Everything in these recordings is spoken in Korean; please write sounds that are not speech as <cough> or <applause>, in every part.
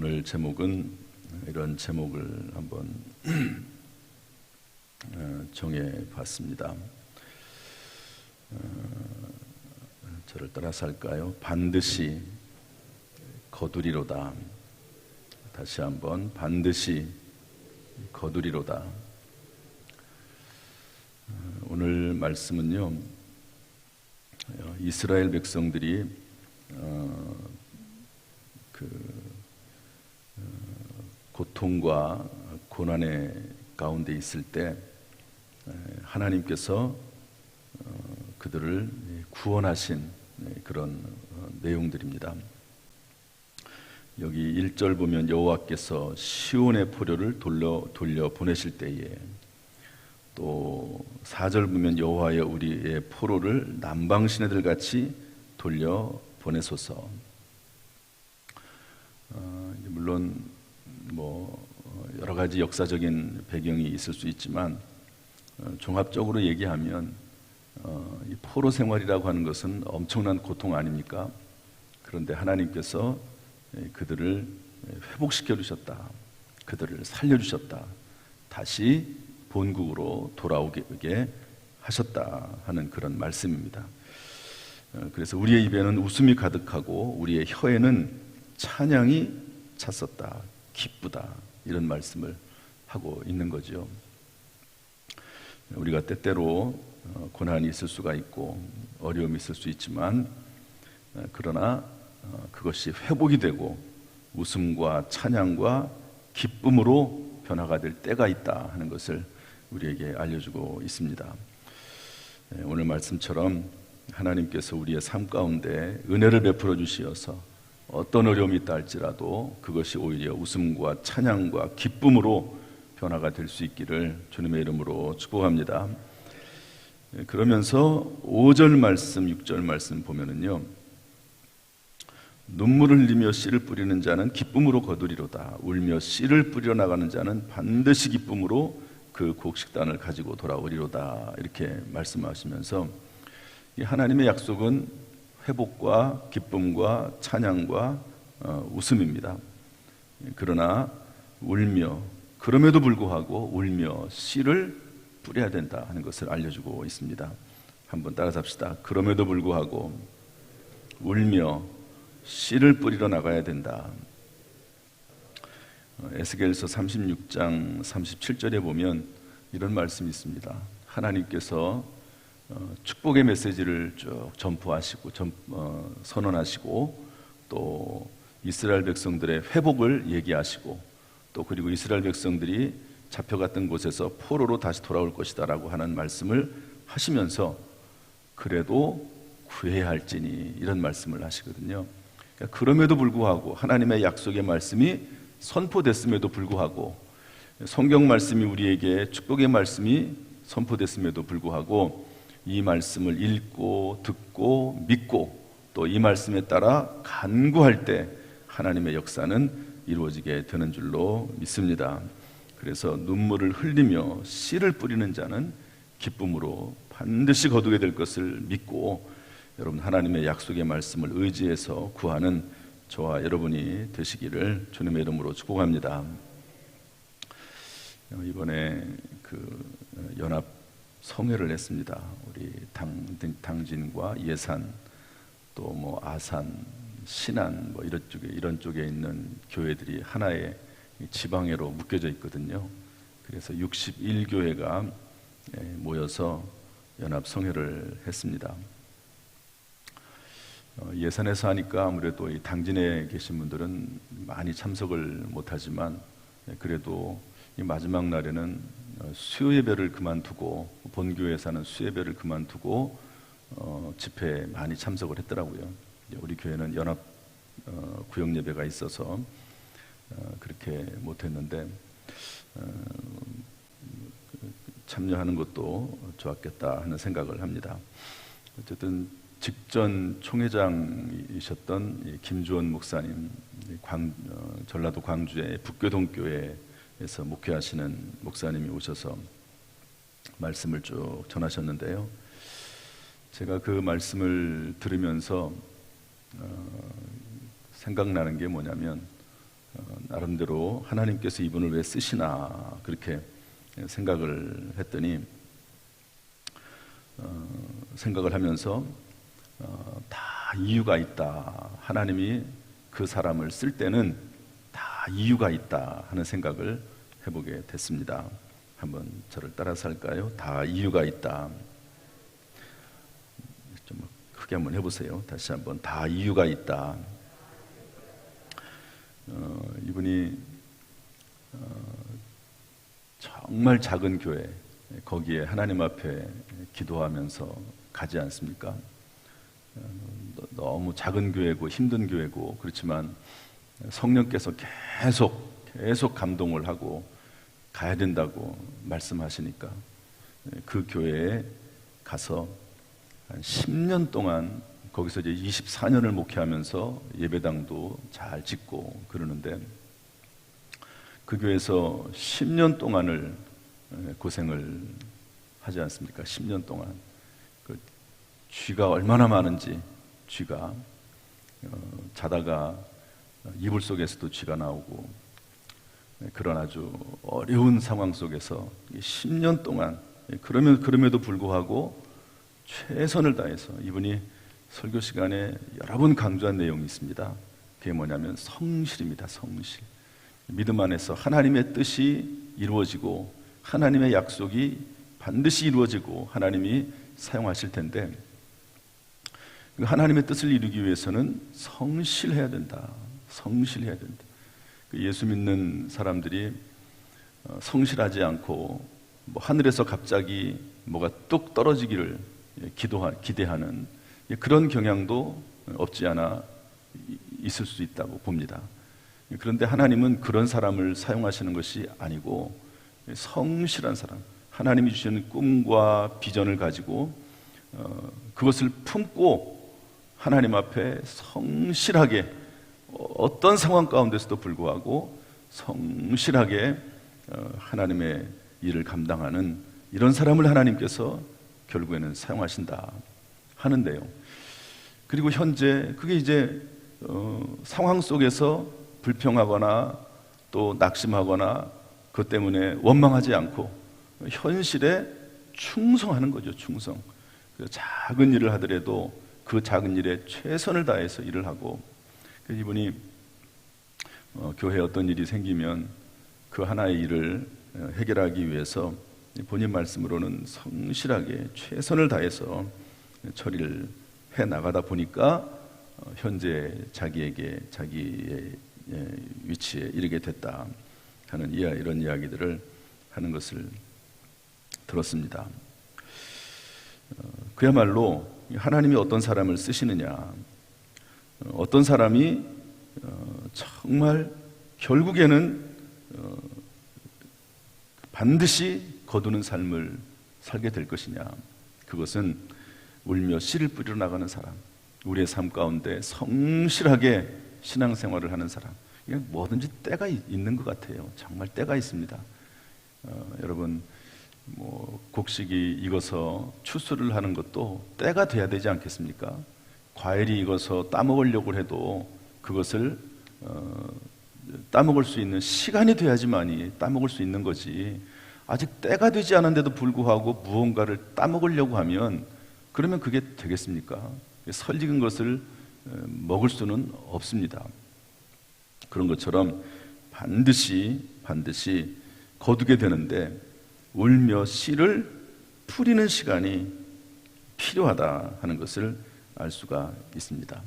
오늘 제목은 이런 제목을 한번 <clears throat> 어, 정해 봤습니다. 어, 저를 따라서 할까요? 반드시 거두리로다. 다시 한번 반드시 거두리로다. 어, 오늘 말씀은요. 이스라엘 백성들이 그 고통과 고난의 가운데 있을 때 하나님께서 어, 그들을 구원하신 그런 어, 내용들입니다. 여기 1절 보면 여호와께서 시온의 포로를 돌려 돌려 보내실 때에 또 4절 보면 여호와여 우리의 포로를 남방 시내들 같이 돌려 보내소서. 어, 물론 뭐 어, 여러 가지 역사적인 배경이 있을 수 있지만 어, 종합적으로 얘기하면 어, 이 포로 생활이라고 하는 것은 엄청난 고통 아닙니까? 그런데 하나님께서 예, 그들을 회복시켜 주셨다. 그들을 살려 주셨다. 다시 본국으로 돌아오게 하셨다 하는 그런 말씀입니다. 그래서 우리의 입에는 웃음이 가득하고 우리의 혀에는 찬양이 찼었다. 기쁘다. 이런 말씀을 하고 있는 거죠. 우리가 때때로 어, 고난이 있을 수가 있고 어려움이 있을 수 있지만 어, 그러나 어, 그것이 회복이 되고 웃음과 찬양과 기쁨으로 변화가 될 때가 있다 하는 것을 우리에게 알려주고 있습니다. 예, 오늘 말씀처럼 하나님께서 우리의 삶 가운데 은혜를 베풀어 주시어서 어떤 어려움이 있다 할지라도 그것이 오히려 웃음과 찬양과 기쁨으로 변화가 될 수 있기를 주님의 이름으로 축복합니다. 예, 그러면서 5절 말씀, 6절 말씀 보면은요. 눈물을 흘리며 씨를 뿌리는 자는 기쁨으로 거두리로다. 울며 씨를 뿌려 나가는 자는 반드시 기쁨으로 그 곡식단을 가지고 돌아오리로다. 이렇게 말씀하시면서 하나님의 약속은 회복과 기쁨과 찬양과 어, 웃음입니다. 그러나 울며 그럼에도 불구하고 울며 씨를 뿌려야 된다 하는 것을 알려주고 있습니다. 한번 따라잡시다. 그럼에도 불구하고 울며 씨를 뿌리러 나가야 된다. 어, 에스겔서 36장 37절에 보면 이런 말씀이 있습니다. 하나님께서 어, 축복의 메시지를 쭉 전포하시고 전, 어, 선언하시고 또 이스라엘 백성들의 회복을 얘기하시고 또 그리고 이스라엘 백성들이 잡혀갔던 곳에서 포로로 다시 돌아올 것이다라고 하는 말씀을 하시면서 그래도 구해야 할지니 이런 말씀을 하시거든요. 그러니까 그럼에도 불구하고 하나님의 약속의 말씀이 선포됐음에도 불구하고 성경 말씀이 우리에게 축복의 말씀이 선포됐음에도 불구하고 이 말씀을 읽고 듣고 믿고 또 이 말씀에 따라 간구할 때 하나님의 역사는 이루어지게 되는 줄로 믿습니다. 그래서 눈물을 흘리며 씨를 뿌리는 자는 기쁨으로 반드시 거두게 될 것을 믿고 여러분 하나님의 약속의 말씀을 의지해서 구하는 저와 여러분이 되시기를 주님의 이름으로 축복합니다. 이번에 그 연합 성회를 했습니다. 우리 당, 당진과 예산 또 뭐 아산, 신안 뭐 이런 쪽에 이런 쪽에 있는 교회들이 하나의 지방회로 묶여져 있거든요. 그래서 61교회가 예, 모여서 연합 성회를 했습니다. 어, 예산에서 하니까 아무래도 이 당진에 계신 분들은 많이 참석을 못하지만 예, 그래도 이 마지막 날에는 수요 예배를 그만두고 본교회에서는 수요 예배를 그만두고 어, 집회에 많이 참석을 했더라고요. 우리 교회는 연합 어, 구역 예배가 있어서 어, 그렇게 못했는데 어, 참여하는 것도 좋았겠다 하는 생각을 합니다. 어쨌든 직전 총회장이셨던 김주원 목사님, 광, 어, 전라도 광주의 북교동교회 에서 목회하시는 목사님이 오셔서 말씀을 쭉 전하셨는데요. 제가 그 말씀을 들으면서 어, 생각나는 게 뭐냐면 어, 나름대로 하나님께서 이분을 왜 쓰시나 그렇게 생각을 했더니 어, 생각을 하면서 어, 다 이유가 있다. 하나님이 그 사람을 쓸 때는 다 이유가 있다 하는 생각을 해보게 됐습니다. 한번 저를 따라서 할까요? 다 이유가 있다. 좀 크게 한번 해보세요. 다시 한번 다 이유가 있다. 어, 이분이 어, 정말 작은 교회 거기에 하나님 앞에 기도하면서 가지 않습니까? 어, 너무 작은 교회고 힘든 교회고 그렇지만 성령께서 계속 계속 감동을 하고 가야 된다고 말씀하시니까 그 교회에 가서 한 10년 동안 거기서 이제 24년을 목회하면서 예배당도 잘 짓고 그러는데 그 교회에서 10년 동안을 고생을 하지 않습니까? 10년 동안 그 쥐가 얼마나 많은지 쥐가 어, 자다가 이불 속에서도 쥐가 나오고 그런 아주 어려운 상황 속에서 10년 동안 그러면 그럼에도 불구하고 최선을 다해서 이분이 설교 시간에 여러 번 강조한 내용이 있습니다. 그게 뭐냐면 성실입니다. 성실. 믿음 안에서 하나님의 뜻이 이루어지고 하나님의 약속이 반드시 이루어지고 하나님이 사용하실 텐데 그 하나님의 뜻을 이루기 위해서는 성실해야 된다. 성실해야 된다. 그 예수 믿는 사람들이 어, 성실하지 않고 뭐 하늘에서 갑자기 뭐가 뚝 떨어지기를 기도하, 기대하는 그런 경향도 없지 않아 있을 수 있다고 봅니다. 그런데 하나님은 그런 사람을 사용하시는 것이 아니고 성실한 사람, 하나님이 주시는 꿈과 비전을 가지고 어, 그것을 품고 하나님 앞에 성실하게 어떤 상황 가운데서도 불구하고 성실하게 어, 하나님의 일을 감당하는 이런 사람을 하나님께서 결국에는 사용하신다 하는데요. 그리고 현재 그게 이제 어, 상황 속에서 불평하거나 또 낙심하거나 그것 때문에 원망하지 않고 현실에 충성하는 거죠. 충성. 그 작은 일을 하더라도 그 작은 일에 최선을 다해서 일을 하고 그 이분이 어, 교회에 어떤 일이 생기면 그 하나의 일을 어, 해결하기 위해서 본인 말씀으로는 성실하게 최선을 다해서 처리를 해 나가다 보니까 어, 현재 자기에게 자기의 예, 위치에 이르게 됐다 하는 이런 이야기들을 하는 것을 들었습니다. 그야말로 하나님이 어떤 사람을 쓰시느냐, 어떤 사람이 어, 정말 결국에는 어, 반드시 거두는 삶을 살게 될 것이냐, 그것은 울며 씨를 뿌리러 나가는 사람, 우리의 삶 가운데 성실하게 신앙생활을 하는 사람, 그냥 뭐든지 때가 있는 것 같아요. 정말 때가 있습니다. 어, 여러분 뭐 곡식이 익어서 추수를 하는 것도 때가 돼야 되지 않겠습니까? 과일이 익어서 따먹으려고 해도 그것을 어, 따먹을 수 있는 시간이 돼야지만이 따먹을 수 있는 거지. 아직 때가 되지 않은데도 불구하고 무언가를 따먹으려고 하면 그러면 그게 되겠습니까? 설익은 것을 어, 먹을 수는 없습니다. 그런 것처럼 반드시 반드시 거두게 되는데 울며 씨를 풀이는 시간이 필요하다 하는 것을 알 수가 있습니다.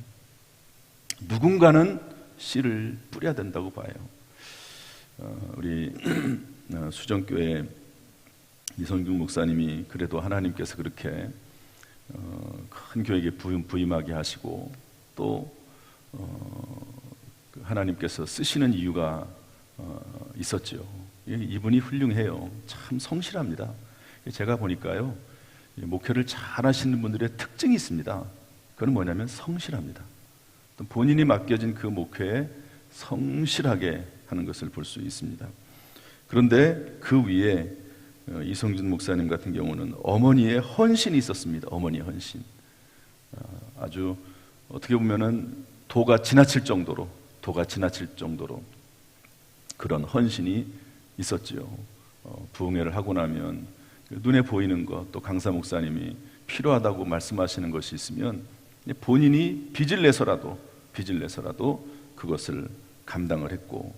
누군가는 씨를 뿌려야 된다고 봐요. 어, 우리 <clears throat> 어, 수정교회 이성균 목사님이 그래도 하나님께서 그렇게 어, 큰 교회에 부임, 하게 하시고 또 어, 그 하나님께서 쓰시는 이유가 어, 있었죠. 이분이 훌륭해요. 참 성실합니다. 제가 보니까요, 목회를 잘 하시는 분들의 특징이 있습니다. 그건 뭐냐면 성실합니다. 또 본인이 맡겨진 그 목회에 성실하게 하는 것을 볼 수 있습니다. 그런데 그 위에 어, 이성준 목사님 같은 경우는 어머니의 헌신이 있었습니다. 어머니의 헌신. 어, 아주 어떻게 보면은 도가 지나칠 정도로, 도가 지나칠 정도로 그런 헌신이 있었지요. 어, 부흥회를 하고 나면 그 눈에 보이는 것, 또 강사 목사님이 필요하다고 말씀하시는 것이 있으면 본인이 빚을 내서라도 빚을 내서라도 그것을 감당을 했고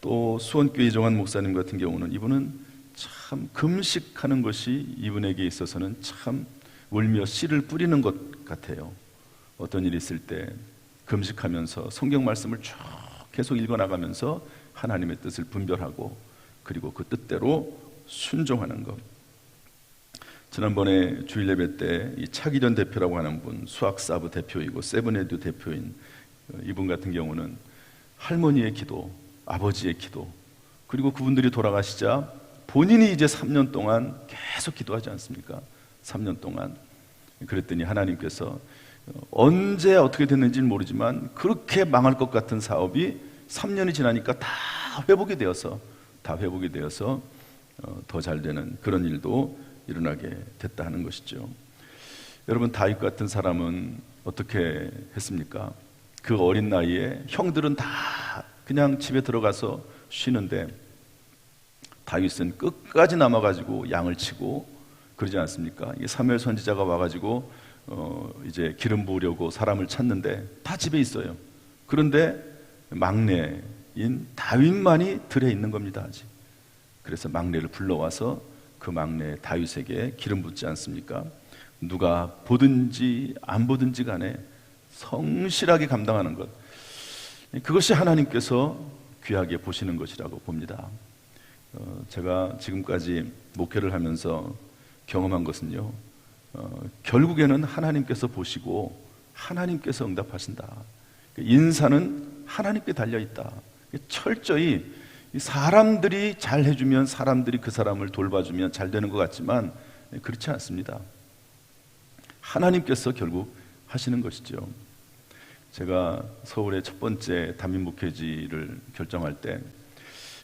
또 수원교회 이종환 목사님 같은 경우는 이분은 참 금식하는 것이 이분에게 있어서는 참 울며 씨를 뿌리는 것 같아요. 어떤 일이 있을 때 금식하면서 성경 말씀을 쭉 계속 읽어 나가면서 하나님의 뜻을 분별하고 그리고 그 뜻대로 순종하는 것. 지난번에 주일 예배 때 이 차기전 대표라고 하는 분, 수학사부 대표이고 세븐에듀 대표인 어, 이분 같은 경우는 할머니의 기도, 아버지의 기도, 그리고 그분들이 돌아가시자 본인이 이제 3년 동안 계속 기도하지 않습니까? 3년 동안. 그랬더니 하나님께서 언제 어떻게 됐는지는 모르지만 그렇게 망할 것 같은 사업이 3년이 지나니까 다 회복이 되어서 다 회복이 되어서 어, 더잘 되는 그런 일도 일어나게 됐다 하는 것이죠. 여러분 다윗 같은 사람은 어떻게 했습니까? 그 어린 나이에 형들은 다 그냥 집에 들어가서 쉬는데 다윗은 끝까지 남아 가지고 양을 치고 그러지 않습니까? 이 사무엘 선지자가 와 가지고 어 이제 기름 부으려고 사람을 찾는데 다 집에 있어요. 그런데 막내인 다윗만이 들에 있는 겁니다 아직. 그래서 막내를 불러와서 그 막내 다윗에게 기름 붓지 않습니까? 누가 보든지 안 보든지 간에 성실하게 감당하는 것. 그것이 하나님께서 귀하게 보시는 것이라고 봅니다. 어, 제가 지금까지 목회를 하면서 경험한 것은요, 어, 결국에는 하나님께서 보시고 하나님께서 응답하신다. 인사는 하나님께 달려 있다. 철저히 사람들이 잘 해주면 사람들이 그 사람을 돌봐주면 잘 되는 것 같지만 그렇지 않습니다. 하나님께서 결국 하시는 것이죠. 제가 서울의 첫 번째 담임 목회지를 결정할 때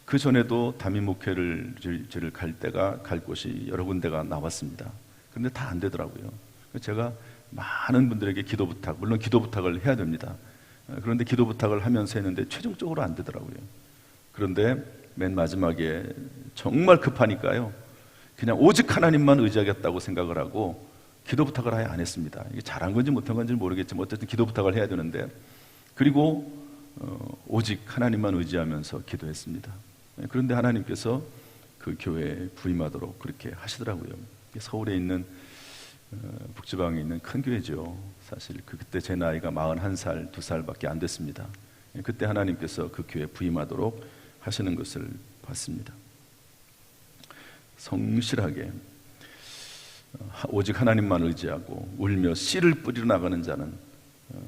그 전에도 담임 목회를 저를 갈 때가 갈 곳이 여러 군데가 나왔습니다. 그런데 다 안 되더라고요. 제가 많은 분들에게 기도 부탁, 물론 기도 부탁을 해야 됩니다. 그런데 기도 부탁을 하면서 했는데 최종적으로 안 되더라고요. 그런데 맨 마지막에 정말 급하니까요. 그냥 오직 하나님만 의지하겠다고 생각을 하고 기도 부탁을 아예 안 했습니다. 이게 잘한 건지 못한 건지 모르겠지만 어쨌든 기도 부탁을 해야 되는데 그리고 어, 오직 하나님만 의지하면서 기도했습니다. 그런데 하나님께서 그 교회에 부임하도록 그렇게 하시더라고요. 서울에 있는 어, 북지방에 있는 큰 교회죠. 사실 그 그때 제 나이가 41살, 2살밖에 안 됐습니다. 그때 하나님께서 그 교회에 부임하도록 하시는 것을 봤습니다. 성실하게 어, 오직 하나님만 의지하고 울며 씨를 뿌리러 나가는 자는 어,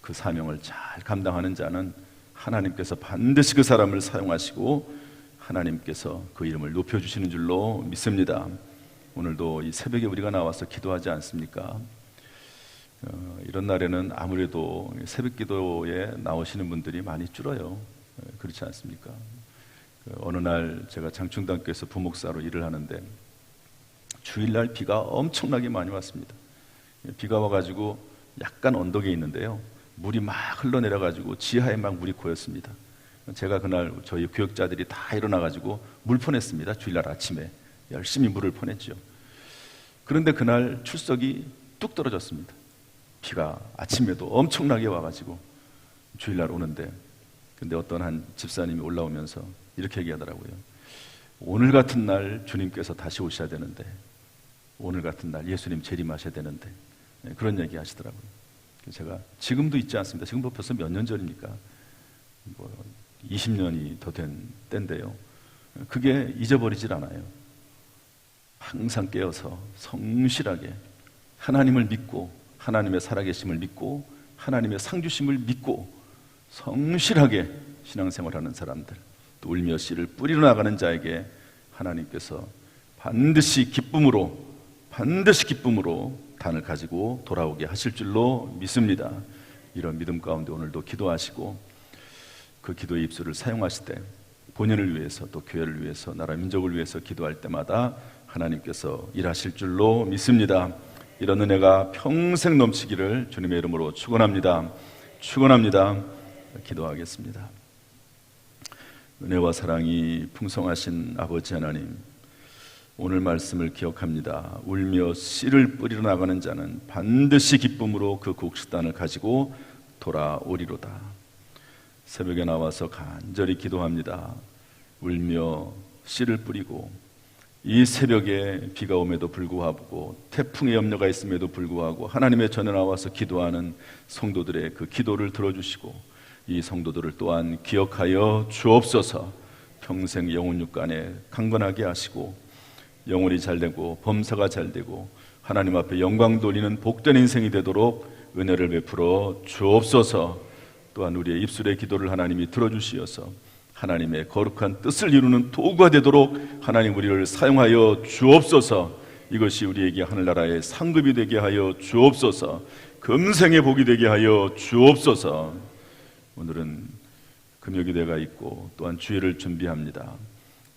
그 사명을 잘 감당하는 자는 하나님께서 반드시 그 사람을 사용하시고 하나님께서 그 이름을 높여 주시는 줄로 믿습니다. 오늘도 이 새벽에 우리가 나와서 기도하지 않습니까? 어, 이런 날에는 아무래도 새벽 기도에 나오시는 분들이 많이 줄어요. 그렇지 않습니까? 그 어느 날 제가 장충당교에서 부목사로 일을 하는데 주일날 비가 엄청나게 많이 왔습니다. 비가 와가지고 약간 언덕에 있는데요. 물이 막 흘러내려가지고 지하에 막 물이 고였습니다. 제가 그날 저희 교역자들이 다 일어나가지고 물 퍼냈습니다. 주일날 아침에 열심히 물을 퍼냈죠. 그런데 그날 출석이 뚝 떨어졌습니다. 비가 아침에도 엄청나게 와가지고 주일날 오는데 근데 어떤 한 집사님이 올라오면서 이렇게 얘기하더라고요. 오늘 같은 날 주님께서 다시 오셔야 되는데 오늘 같은 날 예수님 재림하셔야 되는데 네, 그런 얘기 하시더라고요. 제가 지금도 있지 않습니다. 지금 벌써 몇 년 전입니까? 뭐 20년이 더 된 때인데요. 그게 잊어버리질 않아요. 항상 깨어서 성실하게 하나님을 믿고 하나님의 살아계심을 믿고 하나님의 상주심을 믿고 성실하게 신앙생활하는 사람들 또 울며 씨를 뿌리러 나가는 자에게 하나님께서 반드시 기쁨으로 반드시 기쁨으로 단을 가지고 돌아오게 하실 줄로 믿습니다. 이런 믿음 가운데 오늘도 기도하시고 그 기도의 입술을 사용하실 때 본인을 위해서 또 교회를 위해서 나라 민족을 위해서 기도할 때마다 하나님께서 일하실 줄로 믿습니다. 이런 은혜가 평생 넘치기를 주님의 이름으로 축원합니다. 축원합니다. 기도하겠습니다. 은혜와 사랑이 풍성하신 아버지 하나님, 오늘 말씀을 기억합니다. 울며 씨를 뿌리러 나가는 자는 반드시 기쁨으로 그 곡식단을 가지고 돌아오리로다. 새벽에 나와서 간절히 기도합니다. 울며 씨를 뿌리고 이 새벽에 비가 오에도 불구하고 태풍의 염려가 있음에도 불구하고 하나님의 전에 나와서 기도하는 성도들의 그 기도를 들어주시고 이 성도들을 또한 기억하여 주옵소서. 평생 영혼 육간에 강건하게 하시고 영혼이 잘되고 범사가 잘되고 하나님 앞에 영광 돌리는 복된 인생이 되도록 은혜를 베풀어 주옵소서. 또한 우리의 입술의 기도를 하나님이 들어주시어서 하나님의 거룩한 뜻을 이루는 도구가 되도록 하나님 우리를 사용하여 주옵소서. 이것이 우리에게 하늘나라의 상급이 되게 하여 주옵소서. 금생의 복이 되게 하여 주옵소서 오늘은 금요기 대가 있고 또한 주일을 준비합니다.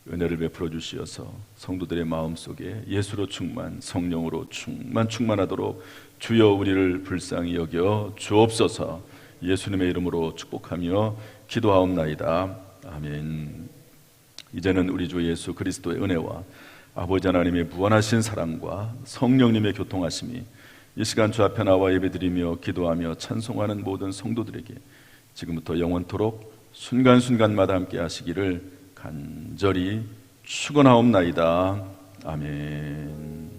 은혜를 베풀어 주시어서 성도들의 마음속에 예수로 충만 성령으로 충만 충만하도록 주여 우리를 불쌍히 여겨 주옵소서. 예수님의 이름으로 축복하며 기도하옵나이다. 아멘. 이제는 우리 주 예수 그리스도의 은혜와 아버지 하나님의 무한하신 사랑과 성령님의 교통하심이 이 시간 주 앞에 나와 예배드리며 기도하며 찬송하는 모든 성도들에게 지금부터 영원토록 순간순간마다 함께 하시기를 간절히 축원하옵나이다. 아멘.